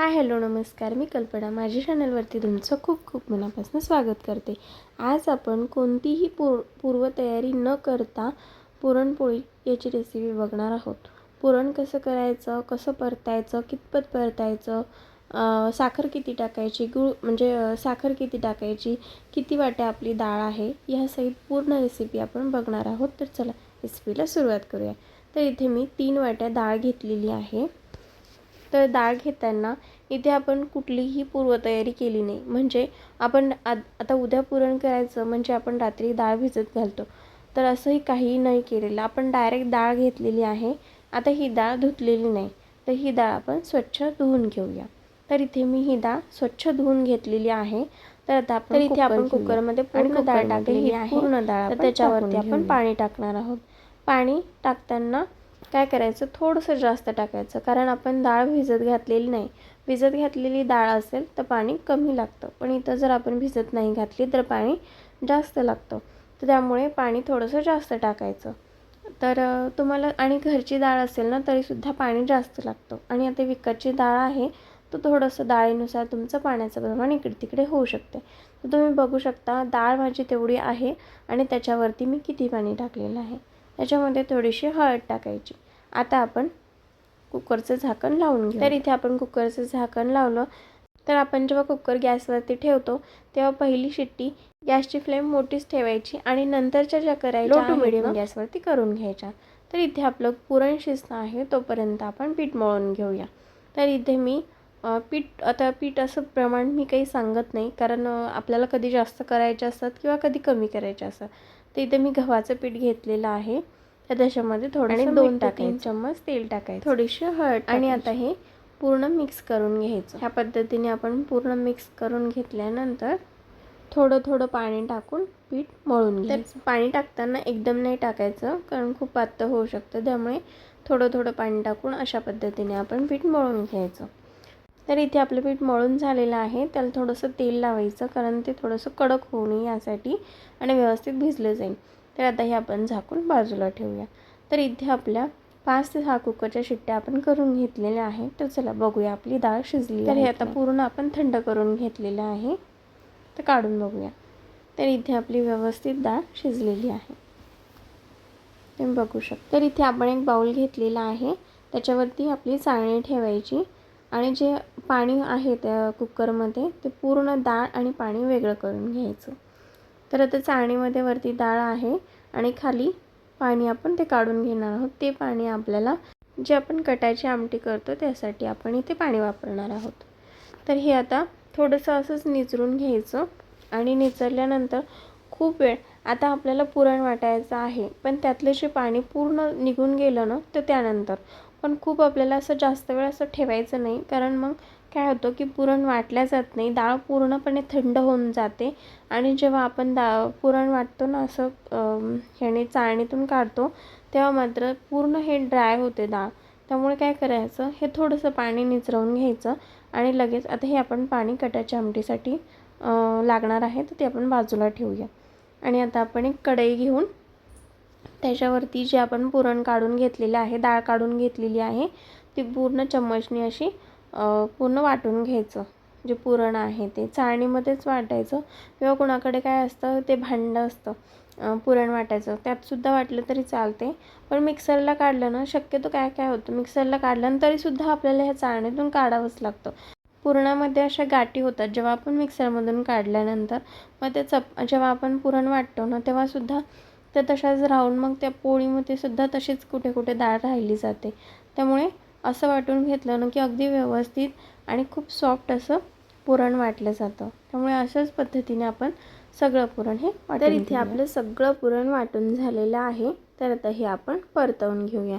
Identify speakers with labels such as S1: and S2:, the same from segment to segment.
S1: Hi hello नमस्कार मी कल्पना. माझ्या चॅनलवरती तुमचं खूप खूप मनापासून स्वागत करते. आज आपण कोणतीही पूर पूर्वतयारी न करता पुरणपोळी याची रेसिपी बघणार आहोत. पुरण कसं करायचं कसं परतायचं कितपत परतायचं साखर किती टाकायची गुळ म्हणजे साखर किती टाकायची किती वाट्या आपली डाळ आहे ह्यासहित पूर्ण रेसिपी आपण बघणार आहोत. तर चला रेसिपीला सुरुवात करूया. तर इथे मी तीन वाट्या डाळ घेतलेली आहे. तर डाळ घेताना इथे आपण कुठलीही पूर्वतयारी केली नाही. म्हणजे आपण आ आता उद्या पुरण करायचं म्हणजे आपण रात्री डाळ भिजत घालतो. तर असंही काहीही नाही केलेलं. आपण डायरेक्ट डाळ घेतलेली आहे. आता ही डाळ धुतलेली नाही. तर ही डाळ आपण स्वच्छ धुवून घेऊया. तर इथे मी ही डाळ स्वच्छ धुवून घेतलेली आहे. तर आता आपण तर इथे आपण कुकरमध्ये पूर्ण डाळ टाकलेली आहे. पूर्ण डाळ तर त्याच्यावरती आपण पाणी टाकणार आहोत. पाणी टाकताना काय करायचं? थोडंसं जास्त टाकायचं. कारण आपण डाळ भिजत घातलेली नाही. भिजत घातलेली डाळ असेल तर पाणी कमी लागतं. पण इथं जर आपण भिजत नाही घातली तर पाणी जास्त लागतं. तर त्यामुळे पाणी थोडंसं जास्त टाकायचं. तर तुम्हाला आणि घरची डाळ असेल ना तरीसुद्धा पाणी जास्त लागतं. आणि आता विकतची डाळ आहे तर थोडंसं डाळीनुसार तुमचं पाण्याचं प्रमाण इकडे तिकडे होऊ शकते. तर तुम्ही बघू शकता डाळ माझी तेवढी आहे आणि त्याच्यावरती मी किती पाणी टाकलेलं आहे. त्याच्यामध्ये थोडीशी हळद टाकायची. आता आपण कुकरचं झाकण लावून घेऊ. तर इथे आपण कुकरचं झाकण लावलं. तर आपण जेव्हा कुकर गॅसवरती ठेवतो तेव्हा पहिली शिट्टी गॅसची फ्लेम मोठीच ठेवायची आणि नंतरच्या ज्या करायच्या लो टू मिडियम गॅसवरती करून घ्यायच्या. तर इथे आपलं पुरण शिजणं आहे तोपर्यंत आपण पीठ मळून घेऊया. तर इथे मी पीठ आता पीठ असं प्रमाण मी काही सांगत नाही कारण आपल्याला कधी जास्त करायचे असतात किंवा कधी कमी करायचे असतात. तर इथे मी गव्हाचं पीठ घेतलेलं आहे. तर त्याच्यामध्ये थोडं दोन तीन चम्मच तेल टाकायचं. थोडीशी हळद आणि आता हे पूर्ण मिक्स करून घ्यायचं. ह्या पद्धतीने आपण पूर्ण मिक्स करून घेतल्यानंतर थोडं थोडं पाणी टाकून पीठ मळून घ्यायचं. पाणी टाकताना एकदम नाही टाकायचं कारण खूप पातळ होऊ शकतं. त्यामुळे थोडं थोडं पाणी टाकून अशा पद्धतीने आपण पीठ मळून घ्यायचं. तर इथे आपलं पीठ मळून झालेलं आहे. त्याला थोडंसं तेल लावायचं कारण ते थोडंसं कडक होऊ नये यासाठी आणि व्यवस्थित भिजलं जाईल. तर आता हे आपण झाकून बाजूला ठेवूया. तर इथे आपल्या पाच ते सहा कुकरच्या शिट्ट्या आपण करून घेतलेल्या आहे तर चला बघूया आपली डाळ शिजली तर हे आता पूर्ण आपण थंड करून घेतलेलं आहे. तर काढून बघूया. तर इथे आपली व्यवस्थित डाळ शिजलेली आहे. तुम्ही बघू शकता. तर इथे आपण एक बाउल घेतलेला आहे. त्याच्यावरती आपली चाळणी ठेवायची. आणि जे पाणी आहे त्या कुकरमध्ये ते पूर्ण डाळ आणि पाणी वेगळं करून घ्यायचं. तर आता चाळणीमध्ये वरती डाळ आहे आणि खाली पाणी आपण ते काढून घेणार आहोत. ते पाणी आपल्याला जे आपण कटायची आमटी करतो त्यासाठी आपण इथे पाणी वापरणार आहोत. तर हे आता थोडंसं असंच निचरून घ्यायचं आणि निचरल्यानंतर खूप वेळ आता आपल्याला पुरण वाटायचं आहे. पण त्यातलं जे पाणी पूर्ण निघून गेलं ना तर त्यानंतर. पण खूप आपल्याला असं जास्त वेळ असं ठेवायचं नाही. कारण मग काय होतं की पुरण वाटल्या जात नाही. डाळ पूर्णपणे थंड होऊन जाते. आणि जेव्हा आपण दा पुरण वाटतो ना असं ह्याने चाळणीतून काढतो तेव्हा मात्र पूर्ण हे ड्राय होते डाळ. त्यामुळे काय करायचं हे थोडंसं पाणी निचरवून घ्यायचं. आणि लगेच आता हे आपण पाणी कटाच्या आमटीसाठी लागणार आहे तर ते आपण बाजूला ठेवूया. आणि आता आपण एक कढई घेऊन त्याच्यावरती जे आपण पुरण काढून घेतलेलं आहे डाळ काढून घेतलेली आहे ती पूर्ण चम्मचनी अशी पूर्ण वाटून घ्यायचं. जे पुरण आहे ते चाळणीमध्येच वाटायचं किंवा कोणाकडे काय असतं ते भांडं असतं पुरण वाटायचं. त्यातसुद्धा वाटलं तरी चालते. पण मिक्सरला काढलं ना शक्यतो काय काय होतं? मिक्सरला काढलं तरीसुद्धा आपल्याला ह्या चाळणीतून काढावंच लागतं. पुरणामध्ये अशा गाठी होतात जेव्हा आपण मिक्सरमधून काढल्यानंतर मग ते चप जेव्हा आपण पुरण वाटतो ना तेव्हासुद्धा त्या तशाच राहून मग त्या पोळीमध्ये सुद्धा तशीच कुठे कुठे डाळ राहिली जाते. त्यामुळे असं वाटून घेतलं ना की अगदी व्यवस्थित आणि खूप सॉफ्ट असं पुरण वाटलं जातं. त्यामुळे अशाच पद्धतीने आपण सगळं पुरण हे तर इथे आपलं सगळं पुरण वाटून झालेलं आहे. तर आता हे आपण परतवून घेऊया.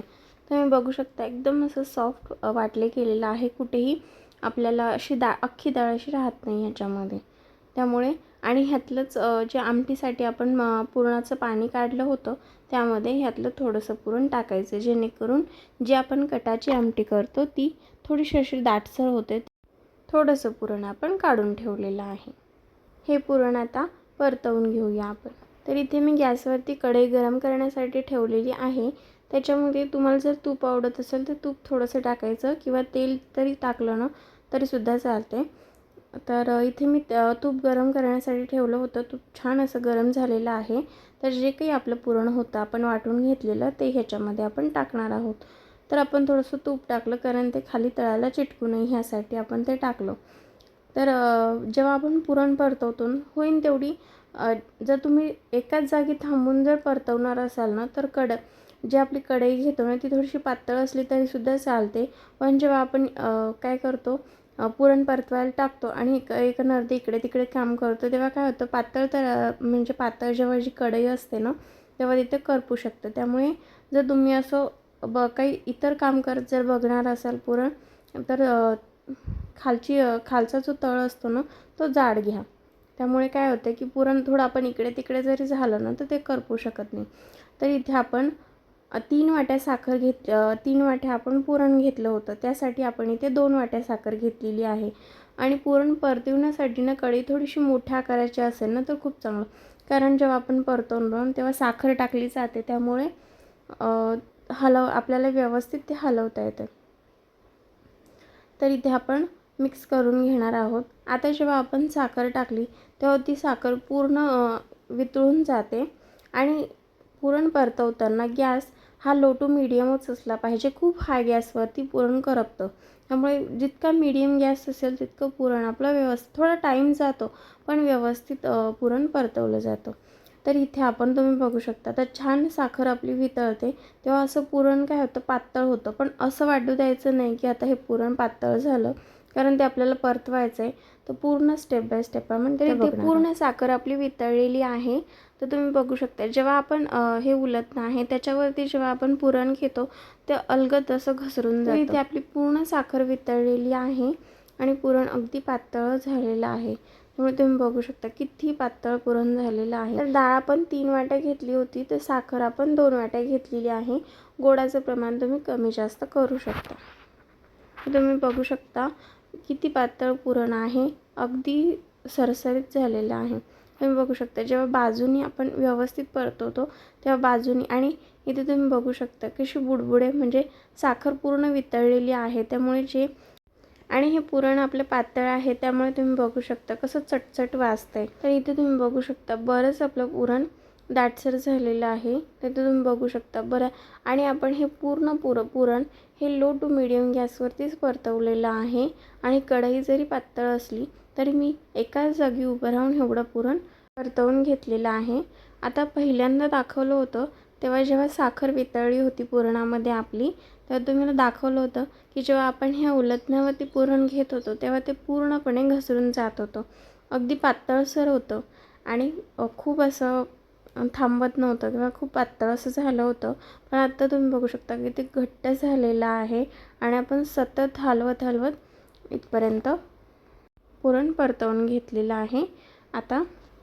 S1: तुम्ही बघू शकता एकदम असं सॉफ्ट वाटले केलेलं आहे कुठेही. आपल्याला अशी डाळ अख्खी डाळ अशी राहत नाही ह्याच्यामध्ये. त्यामुळे आणि ह्यातलंच जे आमटीसाठी आपण म, पुरणाचं पाणी काढलं होतं त्यामध्ये ह्यातलं थोडंसं पुरण टाकायचं. जेणेकरून जी आपण कटाची आमटी करतो ती थोडीशी अशी दाटसर होते. थोडंसं पुरण आपण काढून ठेवलेलं आहे. हे पुरण आता परतवून घेऊया आपण. तर इथे मी गॅसवरती कढई गरम करण्यासाठी ठेवलेली आहे. त्याच्यामध्ये तुम्हाला जर तूप आवडत असेल तर तूप थोडंसं टाकायचं किंवा तेल तरी टाकलं ना तरीसुद्धा चालते. तर इथे मी तूप गरम करण्यासाठी ठेवलं होतं. तूप छान असं गरम झालेलं आहे. तर जे काही आपलं पुरण होतं आपण वाटून घेतलेलं ते ह्याच्यामध्ये आपण टाकणार आहोत. तर आपण थोडंसं तूप टाकलं कारण ते खाली तळाला चिटकू नये ह्यासाठी आपण ते टाकलं. तर जेव्हा आपण पुरण परतवतो होईन तेवढी जर तुम्ही एकाच जागी थांबून जर परतवणार असाल ना तर कड जी आपली कढई घेतो ना ती थोडीशी पातळ असली तरीसुद्धा चालते. पण जेव्हा आपण काय करतो पुरण परतवायला टाकतो. आणि एक एक नर्दी इकडे तिकडे काम करतो. तेव्हा काय होतं पातळ तर म्हणजे पातळ जेव्हा जी कढई असते ना तेव्हा तिथे करपू शकतं. त्यामुळे जर तुम्ही असं ब काही इतर काम करत जर बघणार असाल पुरण तर खालची खालचा जो तळ असतो ना तो जाड घ्या. त्यामुळे काय होतं की पुरण थोडं आपण इकडे तिकडे जरी झालं ना तर ते करपू शकत नाही. तर इथे आपण तीन वाट्या साखर घेत तीन वाट्या आपण पुरण घेतलं होतं. त्यासाठी आपण इथे दोन वाट्या साखर घेतलेली आहे. आणि पुरण परतवण्यासाठी ना कढई थोडीशी मोठ्या आकाराची असेल ना तर खूप चांगलं. कारण जेव्हा आपण परतवतो तेव्हा साखर टाकली जाते. त्यामुळे हलव आपल्याला व्यवस्थित ते हलवता येतं. तर इथे आपण मिक्स करून घेणार आहोत. आता जेव्हा आपण साखर टाकली तेव्हा ती साखर पूर्ण वितळून जाते. आणि पुरण परतवताना गॅस हा लो टू मिडियमच असला पाहिजे. खूप हाय गॅसवरती पुरण करपतं. त्यामुळे जितका मीडियम गॅस असेल तितकं पुरण आपलं व्यवस्थित थोडा टाईम जातो पण व्यवस्थित पुरण परतवलं जातं. तर इथे आपण तुम्ही बघू शकता तर छान साखर आपली वितळते तेव्हा असं पुरण काय होतं पातळ होतं. पण असं वाटू द्यायचं नाही की आता हे पुरण पातळ झालं कारण ते आपल्याला परतवायचं आहे तर पूर्ण स्टेप बाय स्टेप आपण ते इथे पूर्ण साखर आपली वितळलेली आहे तर तुम्ही बघू शकता. जेव्हा आपण हे उलटणं आहे त्याच्यावरती जेव्हा आपण पुरण घेतो ते अलगद असं घसरून जातं. इथे आपली पूर्ण साखर वितळलेली आहे आणि पुरण अगदी पातळ झालेलं आहे. त्यामुळे तुम्ही बघू शकता किती पातळ पुरण झालेलं आहे. तर डाळ आपण तीन वाट्या घेतली होती तर साखर आपण दोन वाट्या घेतलेली आहे. गोडाचं प्रमाण तुम्ही कमी जास्त करू शकता. तुम्ही बघू शकता किती पातळ पुरण आहे अगदी सरसरीत झालेलं आहे. तुम्ही बघू शकता जेव्हा बाजूनी आपण व्यवस्थित परतवतो तेव्हा बाजूनी आणि इथे तुम्ही बघू शकता कशी बुडबुडे म्हणजे साखर पूर्ण वितळलेली आहे. त्यामुळे जे आणि हे पुरण आपलं पातळ आहे त्यामुळे तुम्ही बघू शकता कसं चटचट वाजतंय. तर इथे तुम्ही बघू शकता बरंच आपलं पुरण दाटसर झालेलं आहे. तर तुम्ही बघू शकता. बरं. आणि आपण हे पूर्ण पुर पुरण हे लो टू मिडियम गॅसवरतीच परतवलेलं आहे. आणि कढई जरी पातळ असली तरी मी एकाच जागी उभं राहून एवढं पुरण परतवून घेतलेलं आहे. आता पहिल्यांदा दाखवलं होतं तेव्हा जेव्हा साखर वितळली होती पुरणामध्ये आपली तेव्हा तुम्हाला दाखवलं होतं की जेव्हा आपण ह्या उलटण्यावरती पुरण घेत होतो तेव्हा ते पूर्णपणे घसरून जात होतं. अगदी पातळसर होतं. आणि खूप असं थांबत नव्हतं किंवा खूप पातळ असं झालं होतं. पण आत्ता तुम्ही बघू शकता की ते घट्ट झालेलं आहे आणि आपण सतत हलवत हलवत इथपर्यंत पुरण परतवून घेतलेलं आहे. आता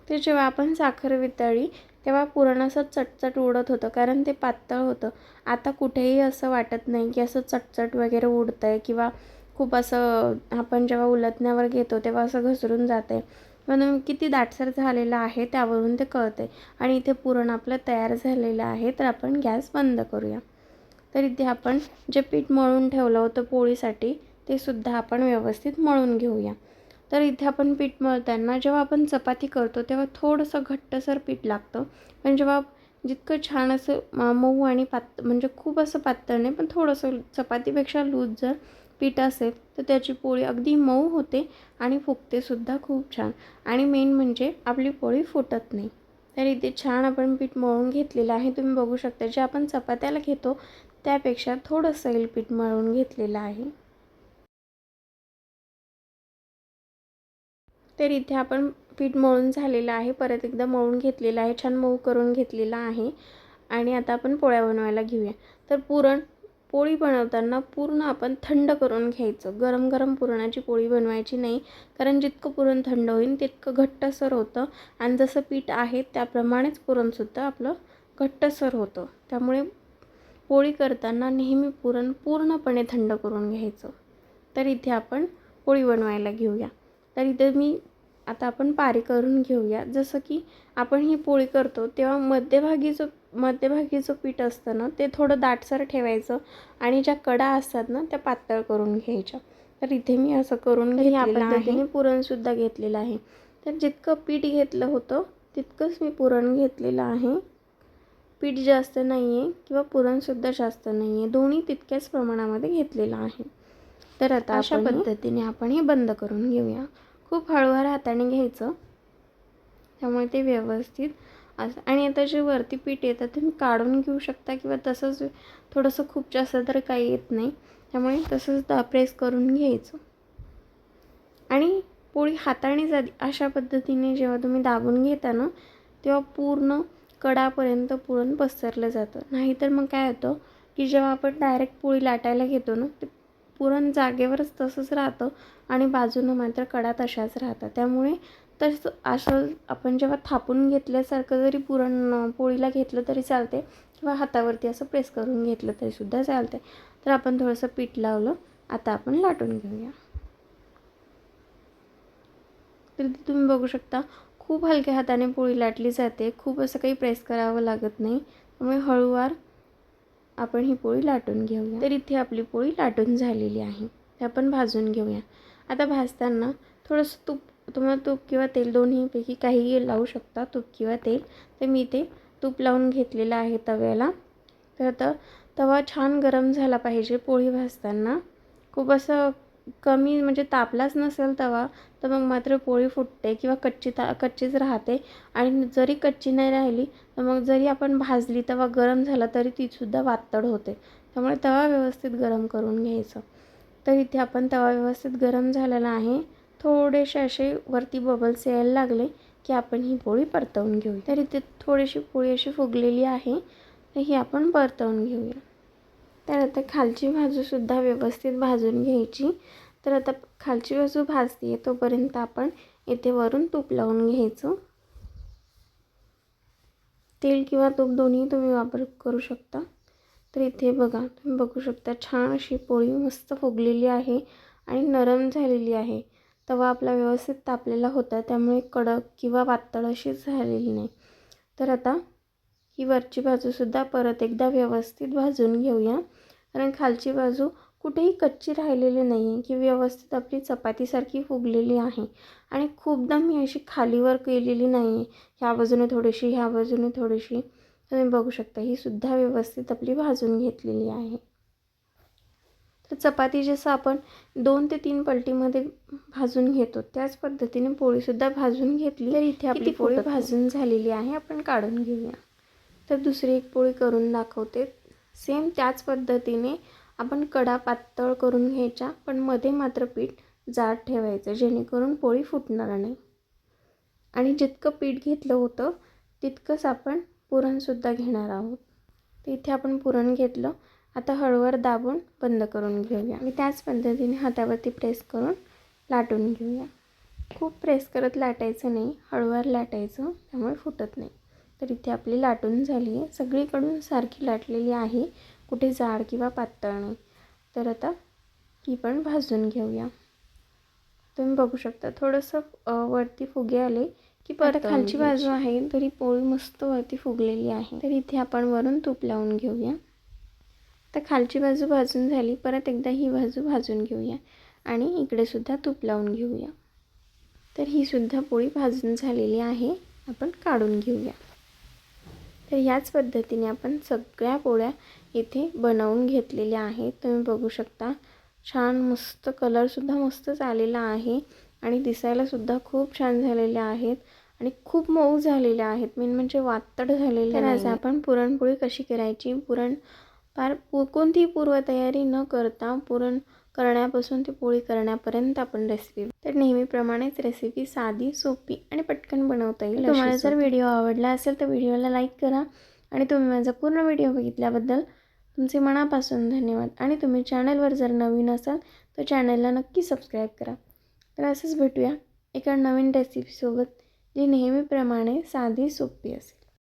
S1: ते जेव्हा आपण साखर वितळी तेव्हा पुरण असं चटचट उडत होतं कारण ते पातळ होतं. आता कुठेही असं वाटत नाही की असं चटचट वगैरे उडतं आहे किंवा खूप असं आपण जेव्हा उलटण्यावर घेतो तेव्हा असं घसरून जात आहे म्हणून किती दाटसर झालेला आहे त्यावरून ते कळते आणि इथे पुरण आपलं तयार झालेलं आहे तर आपण गॅस बंद करूया. तर इथे आपण जे पीठ मळून ठेवलं होतं पोळीसाठी ते सुद्धा आपण व्यवस्थित मळून घेऊया. तर इथे आपण पीठ मळताना जेव्हा आपण चपाती करतो तेव्हा थोडंसं घट्टसर पीठ लागतं. पण जेव्हा जितकं छान असं मऊ आणि पात म्हणजे खूप असं पातळ नाही पण थोडंसं चपातीपेक्षा लूज जर पीठ असेल तर त्याची पोळी अगदी मऊ होते आणि फुगतेसुद्धा खूप छान. आणि मेन म्हणजे आपली पोळी फुटत नाही. तर इथे छान आपण पीठ मळून घेतलेलं आहे. तुम्ही बघू शकता जे आपण चपात्याला घेतो त्यापेक्षा थोडंसं सैल पीठ मळून घेतलेलं आहे. तर इथे आपण पीठ मळून झालेलं आहे. परत एकदा मळून घेतलेलं आहे. छान मऊ करून घेतलेलं आहे. आणि आता आपण पोळ्या बनवायला घेऊया. तर पुरण पोळी बनवताना पूर्ण आपण थंड करून घ्यायचं. गरम गरम पुरणाची पोळी बनवायची नाही कारण जितकं पुरण थंड होईल तितकं घट्टसर होतं आणि जसं पीठ आहे त्याप्रमाणेच पुरणसुद्धा आपलं घट्टसर होतं. त्यामुळे पोळी करताना नेहमी पुरण पूर्णपणे थंड करून घ्यायचं. तर इथे आपण पोळी बनवायला घेऊया. तर इथे मी आता आपण पारी करून घेऊया. जसं की आपण ही पोळी करतो तेव्हा मध्यभागी जो मध्यभागी जो पीठ असतं ना ते थोडं दाटसर ठेवायचं आणि ज्या कडा असतात ना त्या पातळ करून घ्यायच्या. तर इथे मी असं करून घेतलेलं आहे. पुरणसुद्धा घेतलेलं आहे. तर जितकं पीठ घेतलं होतं तितकंच मी पुरण घेतलेलं आहे. पीठ जास्त नाही आहे किंवा पुरणसुद्धा जास्त नाही आहे दोन्ही तितक्याच प्रमाणामध्ये घेतलेलं आहे. तर आता अशा पद्धतीने आपण हे बंद करून घेऊया. खूप हळूवार हाताने घ्यायचं. त्यामुळे ते व्यवस्थित असं आणि आता जे वरती पीठ येतं ते काढून घेऊ शकता किंवा तसंच थोडंसं खूप जास्त तर काही येत नाही. त्यामुळे तसंच दा प्रेस करून घ्यायचं. आणि पोळी हाताने जाती अशा पद्धतीने जेव्हा तुम्ही दाबून घेता ना तेव्हा पूर्ण कडापर्यंत पुरण पसरलं जातं. नाहीतर मग काय होतं की जेव्हा आपण डायरेक्ट पोळी लाटायला घेतो ना ते पुरण जागेवरच तसंच राहतं आणि बाजूनं मात्र कडा तशाच राहतात. त्यामुळे तर असं आपण जेव्हा थापून घेतल्यासारखं जरी पुरण पोळीला घेतलं तरी चालते किंवा हातावरती असं प्रेस करून घेतलं तरीसुद्धा चालते तर आपण थोडंसं पीठ लावलं. आता आपण लाटून घेऊया. तर तुम्ही बघू शकता खूप हलक्या हाताने पोळी लाटली जाते. खूप असं काही प्रेस करावं लागत नाही. त्यामुळे हळूवार आपण ही पोळी लाटून घेऊया. तर इथे आपली पोळी लाटून झालेली आहे. ते आपण भाजून घेऊया. आता भाजताना थोडंसं तूप तुम्हाला तूप किंवा तेल दोन्हीपैकी काहीही लावू शकता तूप किंवा तेल. तर मी ते तूप लावून घेतलेलं आहे तव्याला. तर आता तवा छान गरम झाला पाहिजे पोळी भाजताना. खूप असं कमी म्हणजे तापलाच नसेल तवा तर मग मात्र पोळी फुटते किंवा कच्ची ता कच्चीच राहते. आणि जरी कच्ची नाही राहिली तर मग जरी आपण भाजली तवा गरम झाला तरी तीसुद्धा वातड होते. त्यामुळे तवा व्यवस्थित गरम करून घ्यायचं. तर इथे आपण तवा व्यवस्थित गरम झालेला आहे. थोडेसे असे वरती बबल्स यायला लागले की आपण ही पोळी परतवून घेऊ तर इथे थोडीशी पोळी अशी फुगलेली आहे तर ही आपण परतवून घेऊया. तर आता खालची बाजूसुद्धा व्यवस्थित भाजून घ्यायची. तर आता खालची बाजू भाजते तोपर्यंत आपण इथे वरून तूप लावून घ्यायचं. तेल किंवा तूप दोन्ही तुम्ही वापर करू शकता. तर इथे बघा तुम्ही बघू शकता छान अशी पोळी मस्त फुगलेली आहे आणि नरम झालेली आहे. तवा आपला व्यवस्थित तापलेला होता त्यामुळे कडक किंवा पातळ अशी झालेली नाही. तर आता ही वरची बाजूसुद्धा परत एकदा व्यवस्थित भाजून घेऊया. कारण खालची बाजू कुठेही कच्ची राहिलेली नाही आहे की व्यवस्थित आपली चपातीसारखी फुगलेली आहे. आणि खूपदा मी अशी खालीवर केलेली नाही आहे ह्या बाजूने थोडीशी ह्या बाजूने थोडीशी. तुम्ही बघू शकता ही सुद्धा व्यवस्थित आपली भाजून घेतलेली आहे. तर चपाती जसं आपण दोन ते तीन पलटीमध्ये भाजून घेतो त्याच पद्धतीने पोळीसुद्धा भाजून घेतली. तर इथे आपली पोळी भाजून झालेली आहे आपण काढून घेऊया. तर दुसरी एक पोळी करून दाखवते. सेम त्याच पद्धतीने आपण कडा पातळ करून घ्यायच्या पण मध्ये मात्र पीठ जाड ठेवायचं जेणेकरून पोळी फुटणार नाही. आणि जितकं पीठ घेतलं होतं तितकंच आपण पुरणसुद्धा घेणार आहोत. तर इथे आपण पुरण घेतलं. आता हळूवार दाबून बंद करून घेऊया. आणि त्याच पद्धतीने हातावरती प्रेस करून लाटून घेऊया. खूप प्रेस करत लाटायचं नाही हळूवार लाटायचं त्यामुळे फुटत नाही. तर इथे आपली लाटून झाली आहे. सगळीकडून सारखी लाटलेली आहे कुठे जाड किंवा पातळ नाही. तर आता ही पण भाजून घेऊया. तुम्ही बघू शकता थोडंसं वरती फुगे आले की परत खालची बाजू आहे तरी पोळी मस्त वरती फुगलेली आहे. तर इथे आपण वरून तूप लावून घेऊया. तर खालची बाजू भाजून झाली. परत एकदा ही बाजू भाजून घेऊया. आणि इकडे सुद्धा तूप लावून घेऊया. तर ही सुद्धा पोळी भाजून झालेली आहे. आपण काढून घेऊया. तर ह्याच पद्धतीने आपण सगळ्या पोळ्या इथे बनवून घेतलेल्या आहेत. तुम्ही बघू शकता. छान मस्त कलरसुद्धा मस्तच आलेला आहे. आणि दिसायलासुद्धा खूप छान झालेल्या आहेत. आणि खूप मऊ झालेल्या आहेत. मेन म्हणजे वातड झालेल्या आज आपण पुरणपोळी कशी करायची? पुरण फार पू कोणतीही पूर्वतयारी न करता पुरण करण्यापासून ती पोळी करण्यापर्यंत आपण रेसिपी तर नेहमीप्रमाणेच रेसिपी साधी सोपी आणि पटकन बनवता येईल तुम्हाला जर व्हिडिओ आवडला असेल तर व्हिडिओला लाईक करा आणि तुम्ही माझा पूर्ण व्हिडिओ बघितल्याबद्दल तुमचे मनापासून धन्यवाद. आणि तुम्ही चॅनलवर जर नवीन असाल तर चॅनलला नक्की सबस्क्राईब करा. तर असंच भेटूया एका नवीन रेसिपीसोबत जी नेहमीप्रमाणे साधी सोपी असेल.